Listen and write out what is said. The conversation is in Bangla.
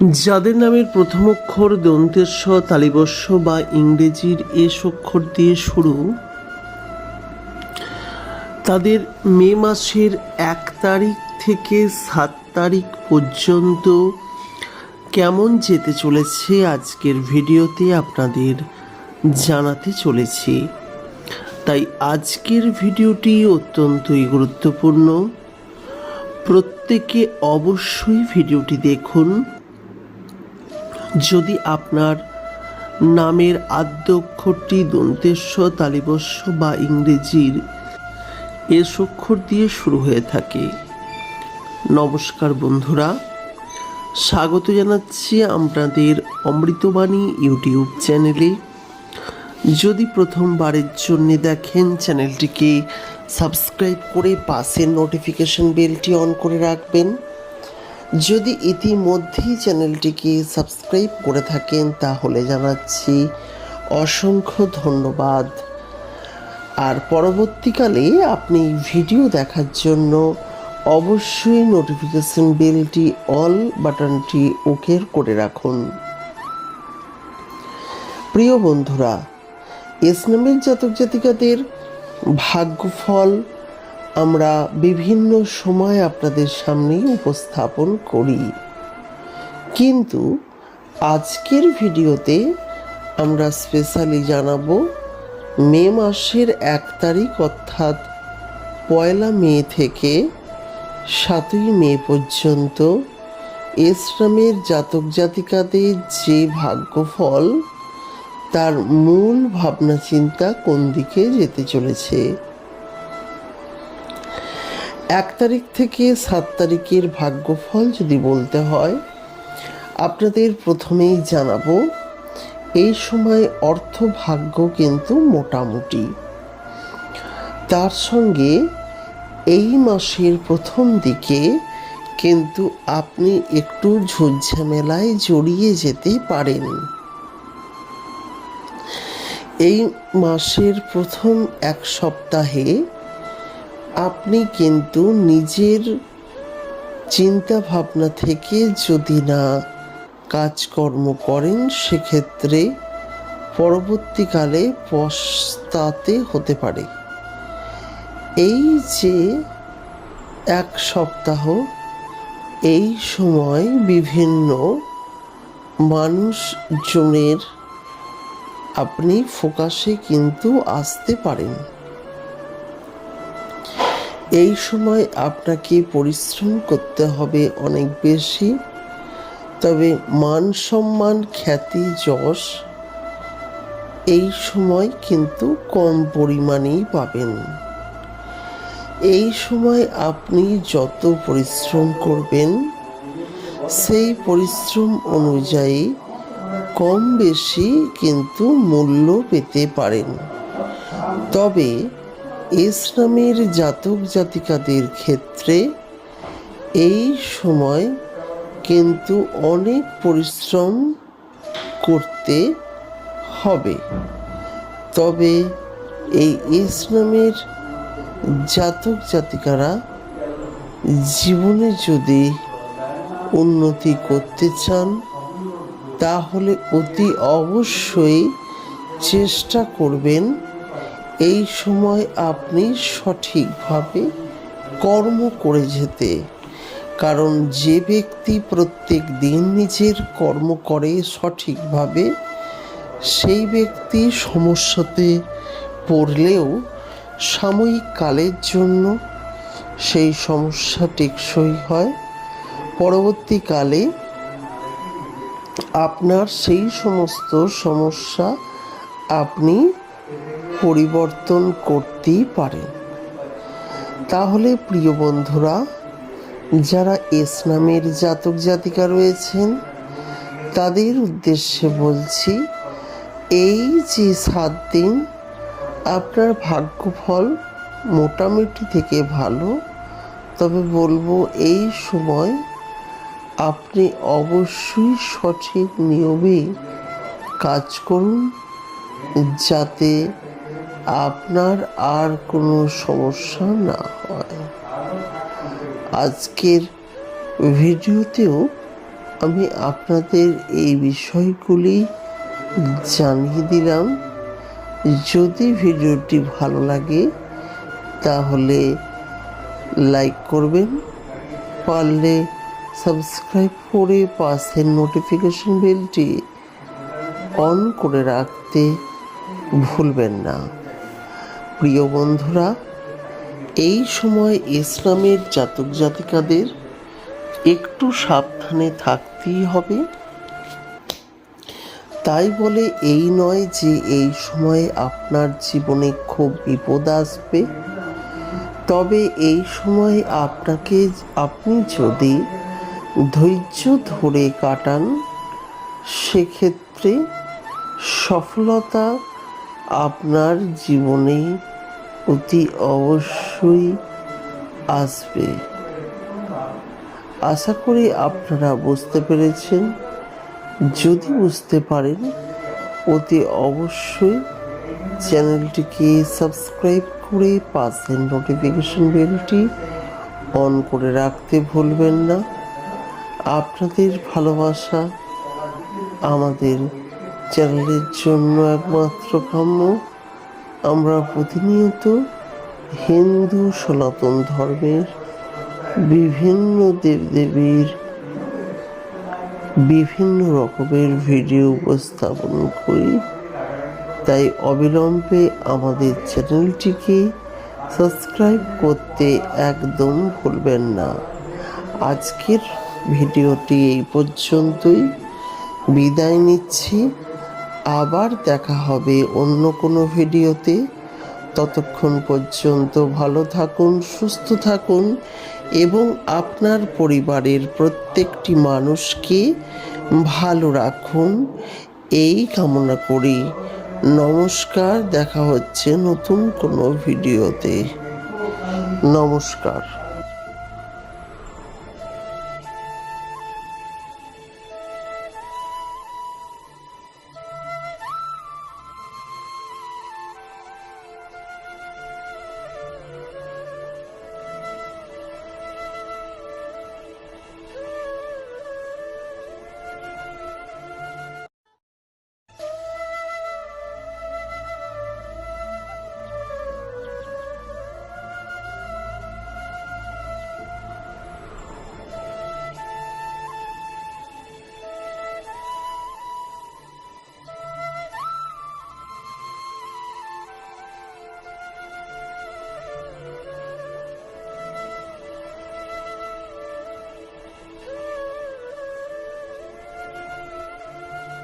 যাদের নামের প্রথম অক্ষর দন্তেস্ব তালিবস্য বা ইংরেজির এস অক্ষর দিয়ে শুরু, তাদের মে মাসের এক তারিখ থেকে সাত তারিখ পর্যন্ত কেমন যেতে চলেছে আজকের ভিডিওতে আপনাদের জানাতে চলেছি। তাই আজকের ভিডিওটি অত্যন্তই গুরুত্বপূর্ণ। প্রত্যেকে অবশ্যই ভিডিওটি দেখুন। যদি আপনার নামের আদ্য অক্ষরটি দন্তেস্ব তালিবস্য বা ইংরেজির এস অক্ষর দিয়ে শুরু হয়ে থাকে। নমস্কার বন্ধুরা, স্বাগত জানাচ্ছি আপনাদের অমৃতবাণী ইউটিউব চ্যানেলে। যদি প্রথমবারের জন্য দেখেন চ্যানেলটিকে সাবস্ক্রাইব করে পাশের নোটিফিকেশন বেলটি অন করে রাখবেন। যদি ইতিমধ্যেই চ্যানেলটিকে সাবস্ক্রাইব করে থাকেন, তাহলে জানাচ্ছি অসংখ্য ধন্যবাদ। আর পরবর্তীকালে আপনি ভিডিও দেখার জন্য অবশ্যই নোটিফিকেশন বেলটি অল বাটনটি ওকের করে রাখুন। প্রিয় বন্ধুরা, এস নামের জাতক জাতিকাদের ভাগ্যফল আমরা বিভিন্ন সময় আপনাদের সামনেই উপস্থাপন করি। কিন্তু আজকের ভিডিওতে আমরা স্পেশালি জানাব মে মাসের এক তারিখ অর্থাৎ পয়লা মে থেকে সাতই মে পর্যন্ত এসরামের জাতক জাতিকাদের যে ভাগ্যফল, তার মূল ভাবনা চিন্তা কোন দিকে যেতে চলেছে? এক তারিখ থেকে সাত তারিখের ভাগ্যফল যদি বলতে হয়, আপনাদের প্রথমেই জানাব, এই সময় অর্থ ভাগ্য কিন্তু মোটামুটি। তার সঙ্গে এই মাসের প্রথম দিকে কিন্তু আপনি একটু ঝুটঝামেলায় জড়িয়ে যেতে পারেন। এই মাসের প্রথম এক সপ্তাহে আপনি কিন্তু নিজের চিন্তা ভাবনা থেকে যদি না কাজকর্ম করেন, সেক্ষেত্রে পরবর্তীকালে পস্তাতে হতে পারে। এই যে এক সপ্তাহ, এই সময় বিভিন্ন মানুষজনের আপনি ফোকাসে কিন্তু আসতে পারেন। এই সময় আপনাকে পরিশ্রম করতে হবে অনেক বেশি। তবে মান সম্মান, খ্যাতি, যশ, এই সময় কিন্তু কম পরিমাণেই পাবেন। এই সময় আপনি যত পরিশ্রম করবেন, সেই পরিশ্রম অনুযায়ী কম বেশি কিন্তু মূল্য পেতে পারেন। তবে ইসলামের জাতক জাতিকাদের ক্ষেত্রে এই সময় কিন্তু অনেক পরিশ্রম করতে হবে। তবে এই ইসলামের জাতক জাতিকারা জীবনে যদি উন্নতি করতে চান, তাহলে অতি অবশ্যই চেষ্টা করবেন এই সময় আপনি সঠিকভাবে কর্ম করে যেতে। কারণ যে ব্যক্তি প্রত্যেক দিন নিজের কর্ম করে সঠিকভাবে, সেই ব্যক্তি সমস্যাতে পড়লেও সাময়িক কালের জন্য সেই সমস্যা টেকসই হয়। পরবর্তীকালে আপনার সেই সমস্ত সমস্যা আপনি পরিবর্তন করতেই পারেন তাহলে প্রিয় বন্ধুরা, যারা এস নামের জাতক জাতিকা রয়েছেন, তাদের উদ্দেশ্যে বলছি, এই যে সাত দিন আপনার ভাগ্যফল মোটামুটি থেকে ভালো, তবে বলব এই সময় আপনি অবশ্যই সঠিক নিয়মে কাজ করুন, যাতে আপনার আর কোনো সমস্যা না হয়। আজকের ভিডিওতেও আমি আপনাদের এই বিষয়গুলি জানিয়ে দিলাম। যদি ভিডিওটি ভালো লাগে, তাহলে লাইক করবেন। পারলে সাবস্ক্রাইব করে পাশের নোটিফিকেশন বেলটি অন করে রাখতে ভুলবেন না। প্রিয় বন্ধুরা, এই সময় ইসলামের জাতক জাতিকাদের একটু সাবধানে থাকতেই হবে। তাই বলে এই নয় যে এই সময়ে আপনার জীবনে খুব বিপদ আসবে। তবে এই সময় আপনাকে, আপনি যদি ধৈর্য ধরে কাটান, সেক্ষেত্রে সফলতা আপনার জীবনে অতি অবশ্যই আসবে। আশা করি আপনারা বুঝতে পেরেছেন। যদি বুঝতে পারেন, অতি অবশ্যই চ্যানেলটিকে সাবস্ক্রাইব করে পাশের নোটিফিকেশন বেলটি অন করে রাখতে ভুলবেন না। আপনাদের ভালোবাসা আমাদের চ্যানেলের জন্য একমাত্র কাম্য। আমরা প্রতিনিয়ত হিন্দু সনাতন ধর্মের বিভিন্ন দেবদেবীর বিভিন্ন রকমের ভিডিও উপস্থাপন করি। তাই অবিলম্বে আমাদের চ্যানেলটিকে সাবস্ক্রাইব করতে একদম ভুলবেন না। আজকের ভিডিওটি এই পর্যন্তই। বিদায় নিচ্ছি। আবার দেখা হবে অন্য কোনো ভিডিওতে। ততক্ষণ পর্যন্ত ভালো থাকুন, সুস্থ থাকুন এবং আপনার পরিবারের প্রত্যেকটি মানুষকে ভালো রাখুন। এই কামনা করি। নমস্কার, দেখা হচ্ছে নতুন কোনো ভিডিওতে। নমস্কার।